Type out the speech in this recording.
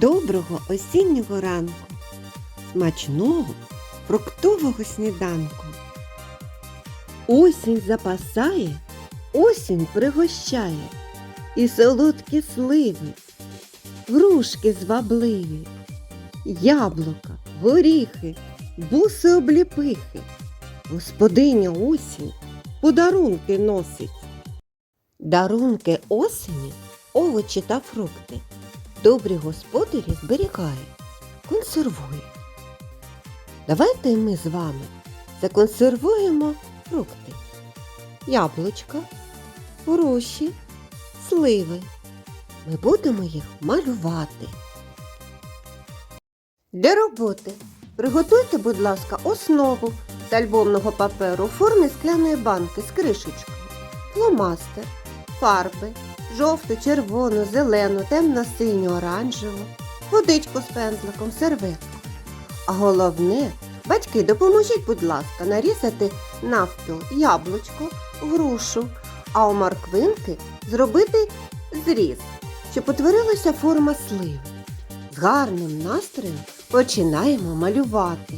Доброго осіннього ранку, смачного фруктового сніданку. Осінь запасає, осінь пригощає, і солодкі сливи, грушки звабливі, яблука, горіхи, буси обліпихи. Господиня осінь подарунки носить. Дарунки осені, овочі та фрукти. Добрі господарі зберігає, консервує. Давайте ми з вами законсервуємо фрукти. Яблучка, груші, сливи. Ми будемо їх малювати. Для роботи приготуйте, будь ласка, основу з альбомного паперу у формі скляної банки з кришечкою, фломастер, фарби, жовту, червону, зелену, темно-синю, оранжеву, водичку з пензликом, серветку. А головне, батьки, допоможіть, будь ласка, нарізати навпіл яблучко, грушу, а у морквинки зробити зріз, щоб утворилася форма сливи. З гарним настроєм починаємо малювати.